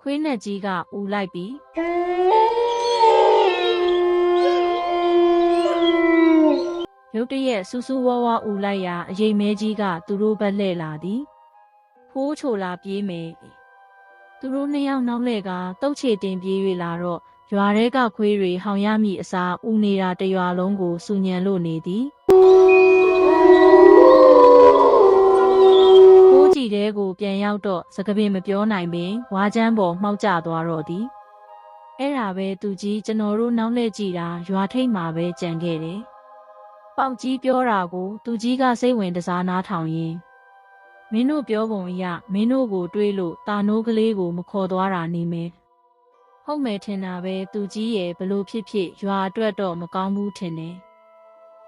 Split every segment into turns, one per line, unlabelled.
ခွေးနဲ့ကြီးကဦးလိုက်ပြီးရုတ်တရက်စူးစူးဝါးဝါဦးလိုက်ရာအရေးမဲကြီးကသူတို့ဘက်လှည့်လာသည်ဖိုးချိုလာပြေးမယ်သူတို့နှစ်ယောက်နောက်လှည့်ကတုတ်ချေတင်ပြေး၍လာတော့ရွာထဲကခွေးတွေဟောင်ရမည့်အစားဦးနေတာတရွာလုံးကိုစူညံလို့နေသည် ဖိုးကြည့်တဲ့ကိုပြန်ရောက်တော့စကပင်မပြောနိုင်ပင်ဝါချမ်းပေါ်မှောက်ကျသွားတော့သည်အဲ့ဒါပဲသူကြီးကျွန်တော်တို့နောက်လှည့်ကြည့်တာရွာထိပ်မှာပဲကြံခဲ့တယ်ပေါက်ကြီးပြောတာကို သူကြီးကစိတ်ဝင်တစားနားထောင်ရင်းမင်းတို့ပြောပုံအရမင်းတို့ကိုတွေးလို့တာနိုးကလေးကိုမခေါ်သွားတာနေမယ်ဟုတ်မယ်ထင်တာပဲသူကြီးရဲ့ဘလို့ဖြစ်ဖြစ်ရွာအတွက်တော့မကောင်းဘူးထင်တယ်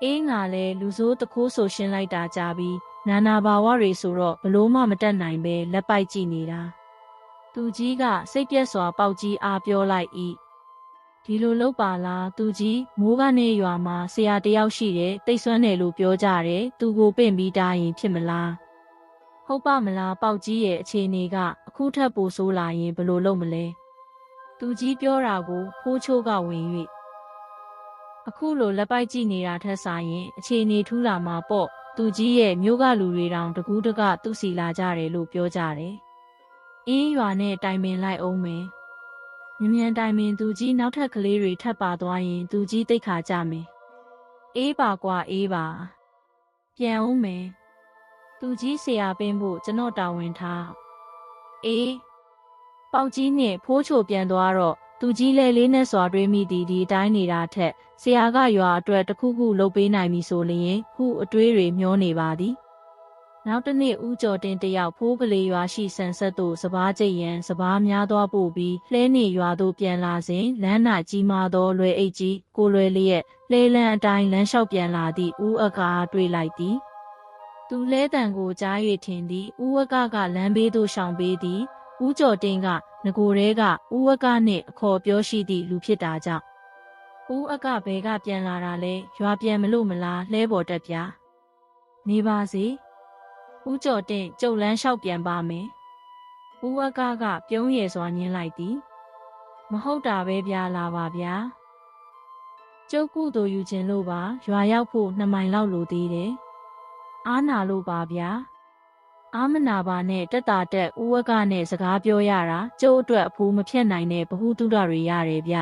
အေးငါလဲလူစိုးတခိုးဆိုရှင်းလိုက်တာကြပြီး နာနာဘာဝတွေဆိုတော့ဘလို့မှမတက်နိုင်ပဲလက်ပိုက်ကြည့်နေတာသူကြီးကစိတ်ပြက်စွာပေါက်ကြီးအားပြောလိုက်၏ဒီလိုလုပ်ပါလားသူကြီးမိုးကနေရွာမှာဆရာတယောက်ရှိတယ်တိတ်ဆွမ်းတယ်လို့ပြောကြတယ်သူကိုပင့်ပြီးတားရင်ဖြစ်မလားဟုတ်ပါမလားပေါက်ကြီးရဲ့အခြေအနေကအခုထပ်ပိုဆိုးလာရင်ဘယ်လိုလုပ်မလဲသူကြီးပြောတာကိုဖိုးချိုးကဝင်၍အခုလိုလက်ပိုက်ကြည့်နေတာထက်ဆိုင်ရင်အခြေအနေထူးလာမှာပေါ့ သူကြီးရဲ့မျိုးကလူတွေတောင်တကူးတကသူ့စီလာကြတယ်လို့ပြောကြတယ်အင်းရွာနဲ့တိုင်ပင်လိုက်အောင်မယ်မြ мян တိုင်ပင်သူကြီးနောက်ထပ်ကလေးတွေထပ်ပါသွားရင် သူကြီးတိတ်ခါကြမယ်အေးပါကွာအေးပါပြန်အောင်မယ်သူကြီးဆရာပင်းဖို့ကျွန်တော်တာဝန်ထားအေးပေါက်ကြီးနဲ့ဖိုးချိုပြန်သွားတော့ သူကြီးလဲလေးနဲ့စွာတွေးမိသည်ဒီအတိုင်းနေတာထက်ဆရာကရွာအတွက်တစ်ခုခုလုပ်ပေးနိုင်ပြီဆိုလျင်ဟုအတွေးတွေမျောနေပါသည်နောက်တစ်နေ့ဦးကျော်တင်တယောက်ဖိုးကလေးရွာရှိဆန်ဆက်သို့စပားကျိတ်ရန်စပားများသွားပို့ပြီးလှဲနေရွာသို့ပြန်လာစဉ်လမ်းနာကြီးမာသောလွယ်အိတ်ကြီးကိုလွယ်လျက်လှဲလန်းအတိုင်းလမ်းလျှောက်ပြန်လာသည့်ဦးအကားတွေ့လိုက်သည်သူလဲတံကိုကြား၍ထင်သည်ဦးအကကလမ်းဘေးသို့ရှောင်ပေးသည် ဦးကျော်တင်ကငကိုရဲကဦးအကနှင့်အခေါ်ပြောရှိသည့်လူဖြစ်တာကြောင့်ဦးအကဘဲကပြန်လာတာလဲရွာပြန်မလို့မလားလှဲပေါ်တက်ပြနေပါစေဦးကျော်တင်ကြုတ်လန်းလျှောက်ပြန်ပါမယ်ဦးအကကပြုံးရယ်စွာညင်းလိုက်သည်မဟုတ်တာပဲဗျာလာပါဗျာကျုပ်ကုသိုလ်ယူခြင်းလို့ပါရွာရောက်ဖို့နှစ်မိုင်လောက်လိုသေးတယ်အားနာလို့ပါဗျာ အာမနာပါနဲ့တက်တာတက်ဦးဝကနဲ့စကားပြောရတာကျုပ်အတွက်အဖိုးမဖြတ်နိုင်တဲ့ဘ ഹു တုဒတွေရတယ်ဗျ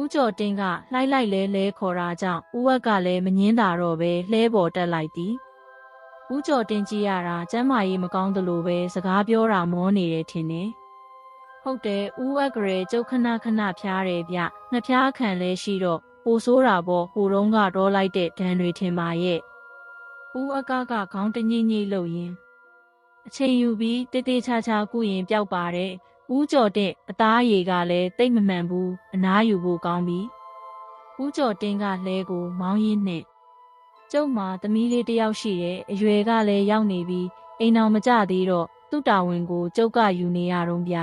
ဦးကျော်တင်းကလှိုက်လိုက်လဲလဲခေါ်တာကြောင့်ဦးဝက်ကလည်းမငင်းတာတော့ပဲလှဲပေါ်တက်လိုက်သည်ဦးကျော်တင်းကြည့်ရတာကျမ်းမာရေးမကောင်းသလိုပဲစကားပြောတာမောနေတယ်ထင်တယ်ဟုတ်တယ်ဦးဝက်ကလေးကျုပ်ခဏခဏဖျားတယ်ဗျနှဖျားခံလဲရှိတော့ပိုဆိုးတာပေါ့ဟိုတုန်းကတော့လိုက်တဲ့ဒဏ်တွေထင်ပါရဲ့ဦးအကကခေါင်းတညိညိလှုပ်ရင်း အချိန်ယူပြီးတေးသေးချာချာကုရင်ပျောက်ပါတယ်။ဦးကျော်တဲ့အသားရည်ကလည်းတိတ်မမှန်ဘူးအနားယူဖို့ကောင်းပြီ။ဦးကျော်တင်းကလဲကိုမောင်းရင်းနဲ့ကျုပ်မှာသမီးလေးတယောက်ရှိတယ်အရွယ်ကလည်းရောက်နေပြီးအိမ်အောင်မကြသေးတော့သူ့တာဝန်ကိုကျုပ်ကယူနေရတော့ဗျ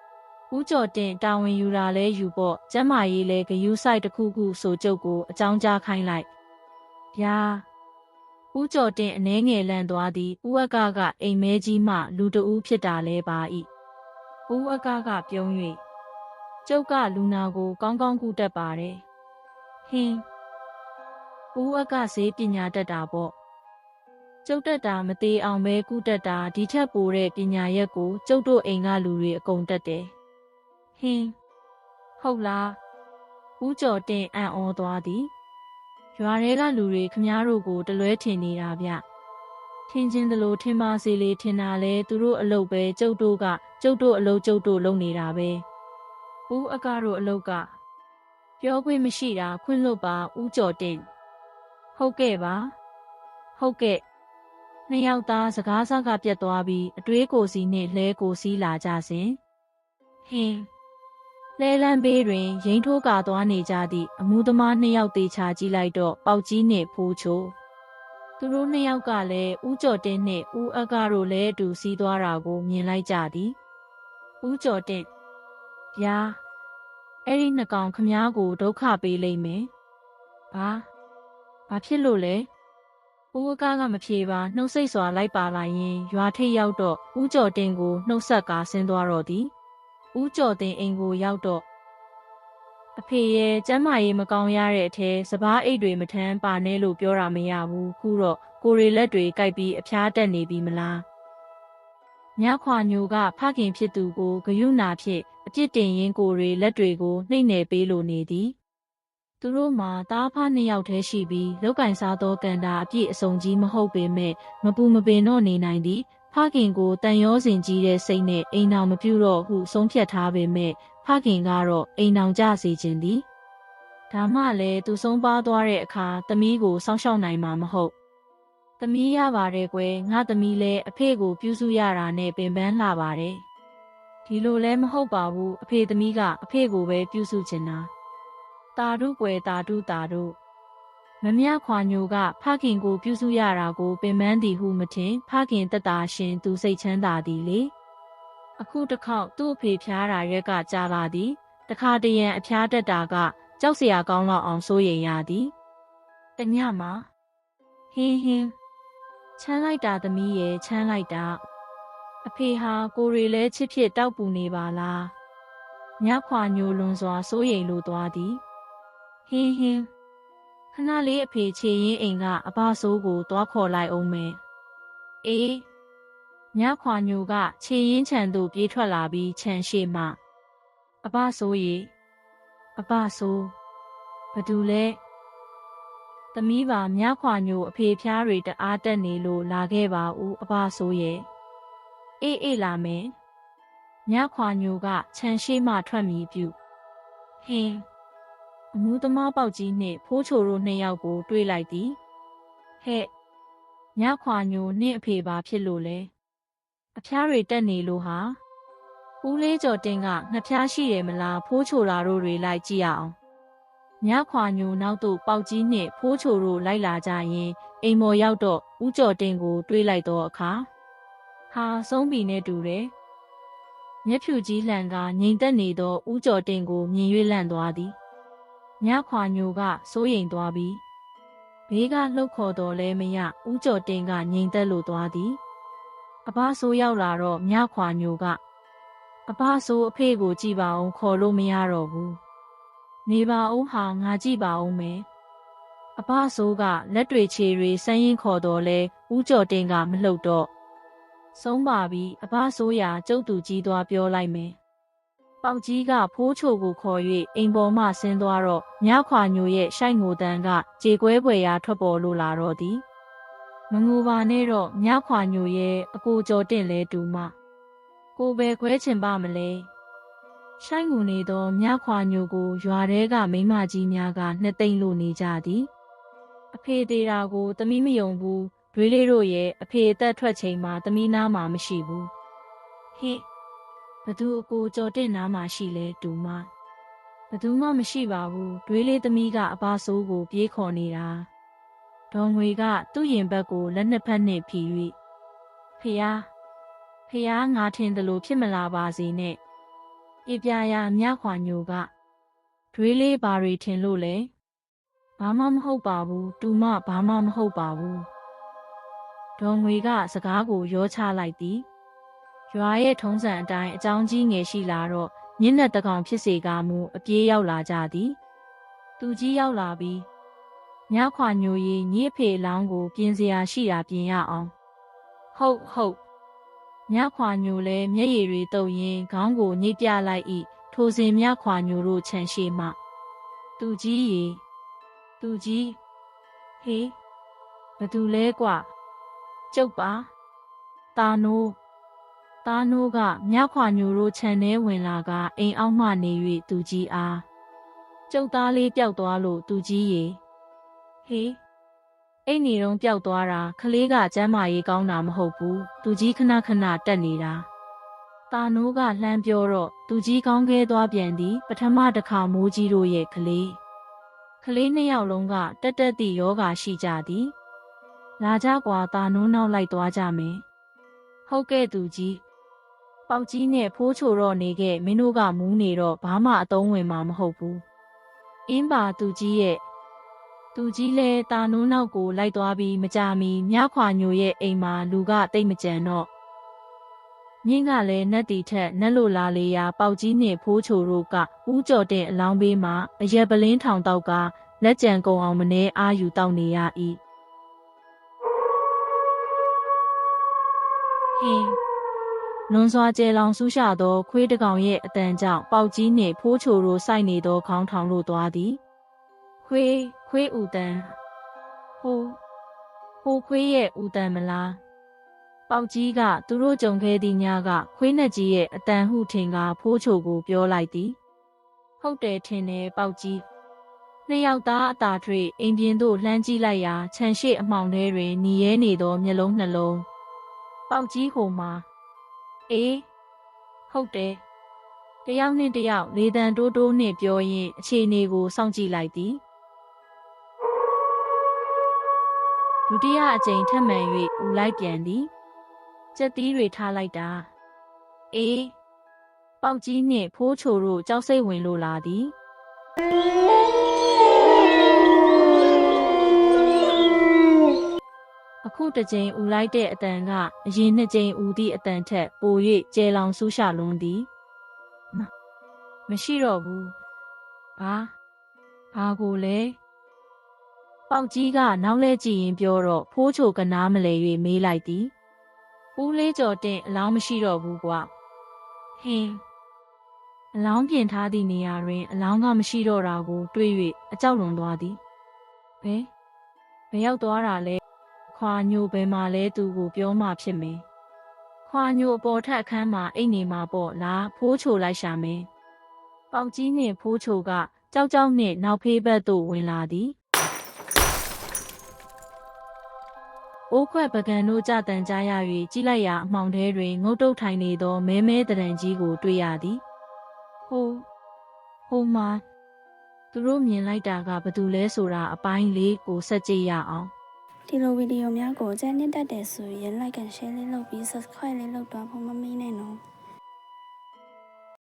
။ဦးကျော်တင်တာဝန်ယူတာလဲယူပေါ့ကျမ်းမာရေးလဲဂယူးဆိုင်တစ်ခုခုဆိုကျုပ်ကိုအကြောင်းကြားခိုင်းလိုက်။ဗျာ ဦးကျော်တင်အနှဲငယ်လန့်သွားသည်ဦးအကကအိမ်မဲကြီးမှ လူတဦးဖြစ်တာလဲပါ၏ဦးအကကပြုံး၍ကျုပ်ကလူနာကို ကောင်းကောင်းကုတတ်ပါတယ်ဟင်းဦးအကဈေးပညာတတ်တာပေါ့ကျုပ်တက်တာမသေးအောင်ပဲကုတက်တာဒီထက်ပိုတဲ့ပညာရက်ကိုကျုပ်တို့အိမ်ကလူတွေအကုန်တက်တယ်ဟင်းဟုတ်လားဦးကျော်တင်အံ့ဩသွားသည် ရွာထဲကလူတွေခမားတို့ကိုတလွဲထင်နေတာဗျထင်ချင်းတလို့ထင်ပါစေလေထင်တာလဲသူတို့အလုပ်ပဲကျုပ်တို့ကကျုပ်တို့အလုပ်ကျုပ်တို့လုပ်နေတာပဲဦးအကတို့အလုပ်ကပြောခွင့်မရှိတာခွင့်လွတ်ပါဦးကျော်တင်ဟုတ်ကဲ့ပါဟုတ်ကဲ့နှစ်ယောက်သားစကားစကားပြတ်သွားပြီးအတွေးကိုစီနဲ့လဲကိုစီးလာကြစဉ်ဟင်း လဲလန်းဘေးတွင်ရိန်ထိုးကာသွားနေကြသည့်အမှုသမားနှစ်ယောက်သေးချာကြည့်လိုက်တော့ပေါက်ကြီးနှင့်ဖိုးချိုသူတို့နှစ်ယောက်ကလည်းဥကျော်တင်းနှင့်ဥအကတို့လည်းအတူစီးသွားတာကိုမြင်လိုက်ကြသည်ဥကျော်တင်းဗျာအဲ့ဒီနှကောင်ခမားကိုဒုက္ခပေးလိမ့်မယ်ဘာဘာဖြစ်လို့လဲဥအကကမဖြေပါနှုတ်ဆက်စွာလိုက်ပါလာရင်ရွာထိပ်ရောက်တော့ဥကျော်တင်းကိုနှုတ်ဆက်ကာဆင်းသွားတော့သည် ဦးကျော်တင်အိမ်ကိုရောက်တော့အဖေရဲ့ကျမ်းမာရေးမကောင်းရတဲ့အထဲစပားအိတ်တွေမထမ်းပါနဲ့လို့ပြောတာမရဘူးခုတော့ကိုရီလက်တွေကြိုက်ပြီးအဖျားတက်နေပြီမလားညခွာညိုကဖခင်ဖြစ်သူကိုဂယုနာဖြင့်အပြစ်တင်ရင်းကိုရီလက်တွေကိုနှိမ့်နယ်ပေးလိုနေသည်သူတို့မှာတားဖားနှစ်ယောက်တည်းရှိပြီးလောက်ကင်စားသောကန်တာအပြည့်အစုံကြီးမဟုတ်ပေမဲ့မပူမပင်တော့နေနိုင်သည် ဖခင်ကိုတန်ရောစင်ကြီးတဲ့စိတ်နဲ့အိမ်တော်မပြုတော့ဟုဆုံးဖြတ်ထားပေမဲ့ဖခင်ကတော့အိမ်တော်ကြစေခြင်းသည်ဒါမှလည်းသူဆုံးပါသွားတဲ့အခါသမီးကိုစောင့်ရှောက်နိုင်မှာမဟုတ်သမီးရပါတယ်ကွယ်ငါသမီးလည်းအဖေကိုပြုစုရတာနဲ့ပင်ပန်းလာပါတယ်ဒီလိုလည်းမဟုတ်ပါဘူးအဖေသမီးကအဖေကိုပဲပြုစုချင်တာတာတို့ကွယ်တာတို့တာတို့ မမြခွာညိုကဖခင်ကိုပြုစုရတာကိုပင်ပန်းသည်ဟုမထင် ဖခင်တက်တာရှင်သူစိတ်ချမ်းသာသည်လေအခုတစ်ခေါက်သူ့အဖေဖျားတာရက်ကကြာလာသည်တခါတရံအဖျားတက်တာကကြောက်စရာကောင်းတော့အောင်စိုးရိမ်ရသည်တညမှာဟင်းဟင်းချမ်းလိုက်တာသမီးရဲ့ချမ်းလိုက်တာအဖေဟာကိုရီလဲချစ်ဖြစ်တောက်ပူနေပါလားညခွာညိုလွန်စွာစိုးရိမ်လိုသွားသည်ဟင်းဟင်း ခဏလေးအဖေခြေရင်းအိမ်ကအဘဆိုးကိုတွားခေါ်လိုက်အောင်မယ်အေးညခွာညိုကခြေရင်းချံသို့ပြေးထွက်လာပြီးခြံရှိမှအဘဆိုးရီအဘဆိုးဘသူလဲသမီးပါမြခွာညိုအဖေဖျားတွေတအားတက်နေလို့လာခဲ့ပါဦးအဘဆိုးရဲ့အေးအေးလာမယ်မြခွာညိုကခြံရှိမှထွက်မီပြုဟင်း အမှုသမားပေါက်ကြီးနှင့်ဖိုးချိုတို့နှစ်ယောက်ကို တွေ့လိုက်သည်ဟဲ့ညခွာညိုနှင့်အဖေပါဖြစ်လို့လဲအဖျားတွေတက်နေလို့ဟာဦးလေးကျော်တင်ကငှက်ဖျားရှိတယ်မလားဖိုးချိုလာတို့တွေလိုက်ကြည့်အောင်ညခွာညိုနောက်သို့ပေါက်ကြီးနှင့်ဖိုးချိုတို့လိုက်လာကြရင်အိမ်မော်ရောက်တော့ဦးကျော်တင်ကို တွေးလိုက်တော့အခါဟာဆုံးပြီနဲ့တူတယ်မျက်ဖြူကြီးလှန်ကငိမ်သက်နေသောဦးကျော်တင်ကိုမြင်၍လန့်သွားသည် ညခွာညိုကစိုးရိမ်သွားပြီးဘေးကလှုပ်ခေါ်တော်လဲမရဦးကျော်တင်ကငိမ်သက်လို့သွားသည်အဘဆိုးရောက်လာတော့ညခွာညိုကအဘဆိုးအဖေကိုကြည်ပါအောင်ခေါ်လို့မရတော့ဘူးနေပါဦးဟာငါကြည့်ပါဦးမယ်အဘဆိုးကလက်တွေခြေတွေဆန်းရင်ခေါ်တော်လဲဦးကျော်တင်ကမလှုပ်တော့ဆုံးပါပြီအဘဆိုးရာကျုပ်သူကြီးသွားပြောလိုက်မယ် ပေါက်ကြီးကဖိုးချိုကိုခေါ်၍အိမ်ပေါ်မှဆင်းသွားတော့မြခွာညိုရဲ့ရှိုက်ငိုတန်းကကြေကွဲပွေရာထွက်ပေါ်လို့လာတော့သည်မငူပါနဲ့တော့မြခွာညိုရဲ့အကိုကျော်တင့်လဲတူမကိုပဲခွဲချင်ပါမလဲရှိုင်းငူနေသောမြခွာညိုကိုရွာထဲကမိမကြီးများကနှစ်သိမ့်လို့နေကြသည်အဖေသေးတာကိုသမီးမယုံဘူးဒွေးလေးတို့ရဲ့အဖေအသက်ထွက်ချိန်မှာသမီးနားမှာမရှိဘူးဟေ့ ဘသူအကိုကြော်တင်နားမှာရှိလဲတူမဘသူမှမရှိပါဘူးဒွေးလေးသမီးကအပါဆိုးကို ပြေးခေါ်နေတာဒေါ်ငွေကသူ့ရင်ဘက်ကိုလက်နှစ်ဖက်နဲ့ဖြီ၍ဖျားဖျားငါထင်တယ်လို့ဖြစ်မလာပါစေနဲ့ပြပြရာမြခွာညိုကဒွေးလေးဘာတွေထင်လို့လဲဘာမှမဟုတ်ပါဘူးတူမဘာမှမဟုတ်ပါဘူးဒေါ်ငွေကစကားကိုရောချလိုက်သည် ရွာရဲ့ထုံးစံအတိုင်းအကြောင်းကြီးငယ်ရှိလာတော့ညင်းတဲ့တကောင်ဖြစ်စေကမူအပြေးရောက်လာကြသည်သူကြီးရောက်လာပြီးညခွာညိုရီညစ်ဖေလောင်းကို ပြင်စရာရှိတာပြင်ရအောင်ဟုတ်ဟုတ်ညခွာညိုလဲမျက်ရည်တွေတုပ်ရင်းခေါင်းကိုညှိပြလိုက်၏ထိုစဉ်ညခွာညိုတို့ခြံရှိမှသူကြီးရီသူကြီးဟေးဘသူလဲကွကျုပ်ပါတာနိုး တာနိုးကမြခွာညိုတို့ခြံထဲဝင်လာကအိမ်အောက်မှနေ၍သူကြီးအားကျုပ်သားလေးပျောက်သွားလို့သူကြီးရေဟေးအိတ်နေတော့ပျောက်သွားတာခလေးကကျမ်းမာရေးကောင်းတာမဟုတ်ဘူးသူကြီးခဏခဏတက်နေတာတာနိုးကလှမ်းပြောတော့သူကြီးကောင်းခဲသွားပြန်သည်ပထမတစ်ခါမိုးကြီးတို့ရဲ့ကလေးကလေးနှစ်ယောက်လုံးကတက်တက်သည့်ယောဂါရှိကြသည်လာကြကွာတာနိုးနောက်လိုက်သွားကြမယ်ဟုတ်ကဲ့သူကြီး ပေါက်ကြီးနဲ့ဖိုးချိုတော့နေခဲ့မင်းတို့ကမူးနေတော့ဘာမှအသုံးဝင်မှာမဟုတ်ဘူးအင်းပါသူကြီးရဲ့သူကြီးလဲတာနိုးနောက်ကိုလိုက်သွားပြီးမကြမီမြခွာညိုရဲ့အိမ်မှာလူကတိတ်မကြံတော့မြင်းကလည်းနတ်တီထက်နတ်လိုလာလေရာပေါက်ကြီးနှင့်ဖိုးချိုတို့ကဦးကျော်တဲ့အလောင်းဘေးမှာအရက်ပလင်းထောင်တောက်ကလက်ကြံကုန်အောင်မနေအားယူတောက်နေရ၏ဟင်း လွန်စွာကျဲလောင်ဆူးရှသောခွေးတစ်ကောင်ရဲ့အတန်ကြောင့်ပေါက်ကြီးနှင့်ဖိုးချိုတို့စိုက်နေသောခေါင်းထောင်လို့သွားသည်ခွေးခွေးဦးတန်ဟိုဟိုခွေးရဲ့ဦးတန်မလားပေါက်ကြီးကသူတို့ကြုံခဲ့သည့်ညကခွေးနှက်ကြီးရဲ့အတန်ဟုထင်ကဖိုးချိုကိုပြောလိုက်သည်ဟုတ်တယ်ထင်တယ်ပေါက်ကြီးနှစ်ယောက်သားအသာထွေအိမ်ပြင်သို့လှမ်းကြည့်လိုက်ရာခြံရှိအမှောင်ထဲတွင်หนีရဲနေသောမျက်လုံးနှလုံးပေါက်ကြီးဟိုမှာ အေးဟုတ်တယ်တယောက်နှင့်တယောက်လေတံတိုးတိုးနှင့်ပြောရင်းအခြေအနေကိုစောင့်ကြည့်လိုက်သည်ဒုတိယအကြိမ်ထပ်မံ၍ဦးလိုက်ပြန်သည်ကြက်သီးတွေထားလိုက်တာအေးပေါက်ကြီးနှင့်ဖိုးချိုတို့ကြောက်စိတ်ဝင်လို့လာသည် ခုတစ်ကြိမ်ဦးလိုက်တဲ့အတန်ကအရင်နှစ်ကြိမ်ဦးသည့်အတန်ထက်ပို၍ကျဲလောင်ဆူးရှလွန်းသည်မမရှိတော့ဘူးဘာဘာကိုလဲပေါက်ကြီးကနောက်လဲကြည့်ရင်ပြောတော့ဖိုးချိုကနားမလဲ၍မေးလိုက်သည်ဦးလေးကျော်တင်အလောင်းမရှိတော့ဘူးကွာဟင်းအလောင်းပြင်ထားသည့်နေရာတွင် အလောင်းကမရှိတော့တာကို တွေး၍အကြောက်လွန်သွားသည်ဘယ်ဘယ်ရောက်သွားတာလဲ ခွာညိုဘယ်မှာလဲသူကိုပြောမှဖြစ်မယ်ခွာညိုအပေါ်ထက်အခန်းမှာအိတ်နေမှာပေါ့လားဖိုးချိုလိုက်ရှာမယ်ပေါက်ကြီးနှင့်ဖိုးချိုကကြောက်ကြောက်နှင့်နောက်ဖေးဘက်သို့ဝင်လာသည်အိုးခွက်ပကံတို့ကြတန်ကြရ၍ကြီးလိုက်ရာအမှောင်ထဲတွင်ငုတ်တုတ်ထိုင်နေသောမဲမဲတရံကြီးကိုတွေ့ရသည်ဟိုဟိုမှာသူတို့မြင်လိုက်တာကဘယ်သူလဲဆိုတာအပိုင်းလေးကိုဆက်ကြည့်ရအောင်
ဒီလိုဗီဒီယိုများကိုကြိုက်နှစ်တက်တယ်ဆိုရင် like and share လေးလုပ်ပြီး subscribe လေးလုပ်တော့ဖို့မမေ့နဲ့နော်